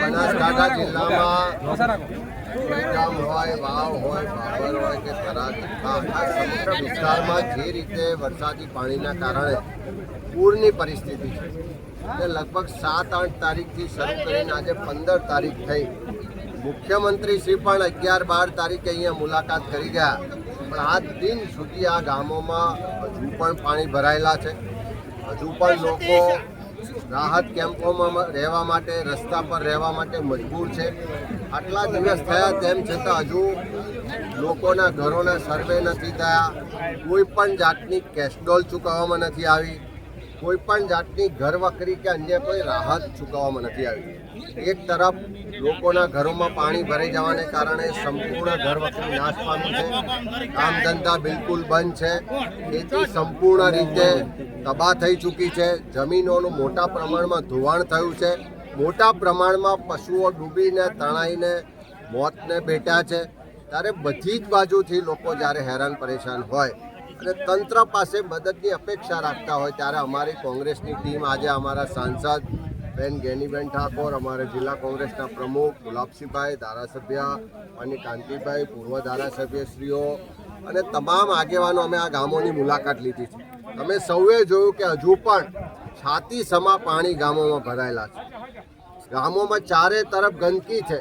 બનાસકાંઠા જિલ્લામાં હોય વાવ હોય બાબર હોય કે સમગ્ર વિસ્તારમાં જે રીતે વરસાદી પાણીના કારણે પૂરની પરિસ્થિતિ છે તે લગભગ સાત આઠ તારીખથી શરૂ કરીને આજે પંદર તારીખ થઈ મુખ્યમંત્રી શ્રી પણ અગિયાર બાર તારીખે અહીંયા મુલાકાત કરી ગયા. પણ આજ દિન સુધી આ ગામોમાં હજુ પણ પાણી ભરાયેલા છે. હજુ પણ લોકો રાહત કેમ્પોમાં રહેવા માટે, રસ્તા પર રહેવા માટે મજબૂર છે. આટલા દિવસ થયા તેમ છતાં હજુ લોકોના ઘરોના સર્વે નથી થયા. કોઈ પણ જાતની કેશડોલ ચૂકવવામાં નથી આવી. કોઈ પણ જાતની ઘર વકરી કે અન્ય કોઈ રાહત ચૂકવવામાં નથી આવી. એક તરફ લોકોના ઘરોમાં પાણી ભરાઈ જવાને કારણે સંપૂર્ણ ઘર વકરી નાશ પામી છે. કામ ધંધા બિલકુલ બંધ છે. ખેતી સંપૂર્ણ રીતે તબાહ થઈ ચૂકી છે. જમીનોનું મોટા પ્રમાણમાં ધોવાણ થયું છે. મોટા પ્રમાણમાં પશુઓ ડૂબીને, તણાઈને, મોતને ભેટ્યા છે. ત્યારે બધી જ બાજુથી લોકો જ્યારે હેરાન પરેશાન હોય તંત્ર પાસે મદદની અપેક્ષા રાખતા હોય ત્યારે અમારી કોંગ્રેસની ટીમ આજે અમારા સાંસદ બેન ગેનીબેન ઠાકોર, અમારા જિલ્લા કોંગ્રેસના પ્રમુખ ગુલાબસિંહભાઈ, ધારાસભ્ય અને કાંતિભાઈ, પૂર્વ ધારાસભ્યશ્રીઓ અને તમામ આગેવાનો અમે આ ગામોની મુલાકાત લીધી છે. તમે સૌએ જોયું કે હજુ પણ છાતી સમા પાણી ગામોમાં ભરાયેલા છે. ગામોમાં ચારે તરફ ગંદકી છે.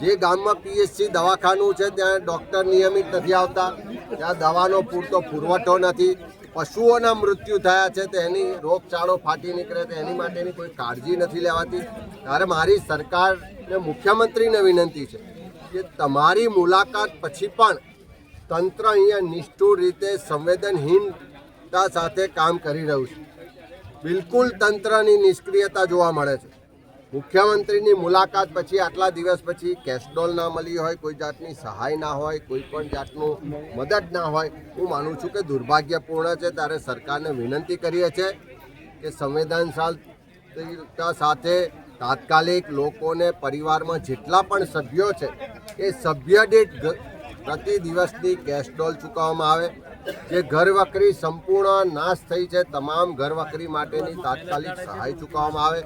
જે ગામમાં પીએચસી દવાખાનું છે, ત્યાં ડૉક્ટર નિયમિત નથી આવતા. ત્યાં દવાનો પૂરતો પુરવઠો નથી. પશુઓના મૃત્યુ થયા છે તો એની રોગચાળો ફાટી નીકળે તો એની માટેની કોઈ કાળજી નથી લેવાતી. ત્યારે મારી સરકારને મુખ્યમંત્રીને વિનંતી છે કે તમારી મુલાકાત પછી પણ તંત્ર અહીંયા નિષ્ઠુર રીતે, સંવેદનહીનતા સાથે કામ કરી રહ્યું છે. બિલકુલ તંત્રની નિષ્ક્રિયતા જોવા મળે છે. મુખ્યમંત્રીની મુલાકાત પછી, આટલા દિવસ પછી કેશડોલ ના મળી હોય, કોઈ જાતની સહાય ના હોય, કોઈ પણ જાતનું મદદ ના હોય, હું માનું છું કે દુર્ભાગ્યપૂર્ણ છે. ત્યારે સરકારને વિનંતી કરીએ છીએ કે સંવેદનશીલતા સાથે તાત્કાલિક લોકોને પરિવારમાં જેટલા પણ સભ્યો છે, એ સભ્ય દીઠ પ્રતિ દિવસની કેશડોલ ચૂકવવામાં આવે. જે ઘરવકરી સંપૂર્ણ નાશ થઈ છે, તમામ ઘરવકરી માટેની તાત્કાલિક સહાય ચૂકવવામાં આવે.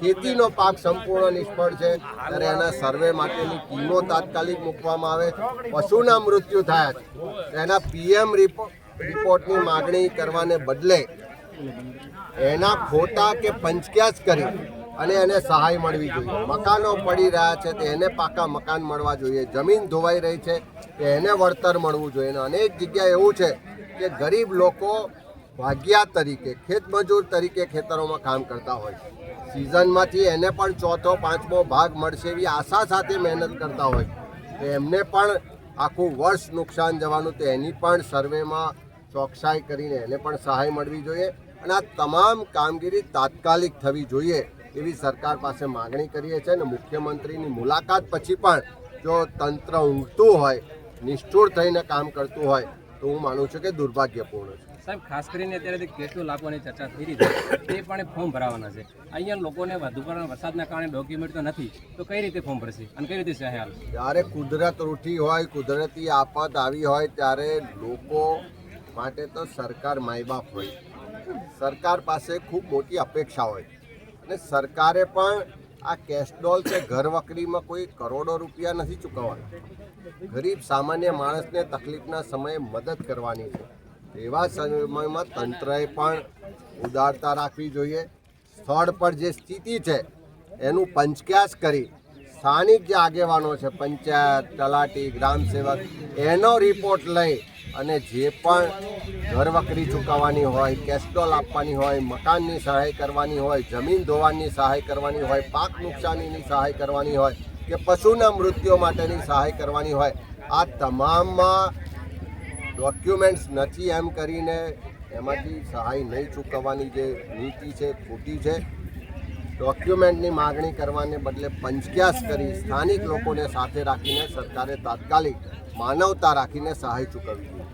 ખેતીનો પાક સંપૂર્ણ નિષ્ફળ છે. ત્યારે એના સર્વે માટેની ટીમો તાત્કાલિક મૂકવામાં આવે. પશુના મૃત્યુ થયા છે. એના પીએમ રિપોર્ટની માગણી કરવાને બદલે એના ખોટા કે પંચક્યાસ કરી અને એને સહાય મળવી જોઈએ. મકાનો પડી રહ્યા છે તો એને પાકા મકાન મળવા જોઈએ. જમીન ધોવાઈ રહી છે તો એને વળતર મળવું જોઈએ. અને અનેક જગ્યાએ એવું છે કે ગરીબ લોકો ભાગ્યા તરીકે ખેતમજૂર તરીકે ખેતરોમાં કામ કરતા હોય છે. સિઝનમાંથી એને પણ ચોથો, પાંચમો ભાગ મળશે એવી આશા સાથે મહેનત કરતા હોય તો એમને પણ આખું વર્ષ નુકસાન જવાનું તો એની પણ સર્વેમાં ચોકસાઈ કરીને એને પણ સહાય મળવી જોઈએ અને આ તમામ કામગીરી તાત્કાલિક થવી જોઈએ એવી સરકાર પાસે માગણી કરીએ છીએ અને મુખ્યમંત્રીની મુલાકાત પછી પણ જો તંત્ર ઊંઘતું હોય, નિષ્ઠુર થઈને કામ કરતું હોય, તો હું માનું છું કે દુર્ભાગ્યપૂર્ણ છે. સાહેબ, ખાસ કરીને અત્યારે કેટલું લાગવાની ચર્ચા થઈ રહી છે તે પણ ફોર્મ ભરાવાના છે. અહીંયા લોકોને વધુ પડતા વરસાદના કારણે ડોક્યુમેન્ટ તો નથી, તો કઈ રીતે ફોર્મ ભરશે અને કઈ રીતે સહાય જ્યારે કુદરત રૂઠી હોય, કુદરતી આફત આવી હોય, ત્યારે લોકો માટે તો સરકાર માયબાપ હોય. સરકાર પાસે ખૂબ મોટી અપેક્ષા હોય. અને સરકારે પણ આ કેસ્ટોલ કે ઘર વકરીમાં કોઈ કરોડો રૂપિયા નથી ચૂકવવાના. ગરીબ સામાન્ય માણસને તકલીફના સમયે મદદ કરવાની છે. એવા સમયમાં તંત્રએ પણ ઉદારતા રાખવી જોઈએ. સ્થળ પર જે સ્થિતિ છે, એનું પંચક્યાસ કરી સ્થાનિક જે આગેવાનો છે, પંચાયત, તલાટી, ગ્રામ સેવક, એનો રિપોર્ટ લઈ અને જે પણ ઘર વકરી ચૂકવવાની હોય કેસ્ટોલ આપવાની હોય, મકાનની સહાય કરવાની હોય, જમીન ધોવાની સહાય કરવાની હોય, પાક નુકસાનીની સહાય કરવાની હોય કે પશુના મૃત્યુ માટેની સહાય કરવાની હોય, આ તમામમાં ડોક્યુમેન્ટ્સ નથી એમ કરીને એમાંથી સહાય નહીં ચૂકવવાની જે નીતિ છે, ખોટી છે, ડોક્યુમેન્ટની માગણી કરવાને બદલે પંચક્યાસ કરી સ્થાનિક લોકોને સાથે રાખીને સરકારે તાત્કાલિક માનવતા રાખીને સહાય ચૂકવવી જોઈએ.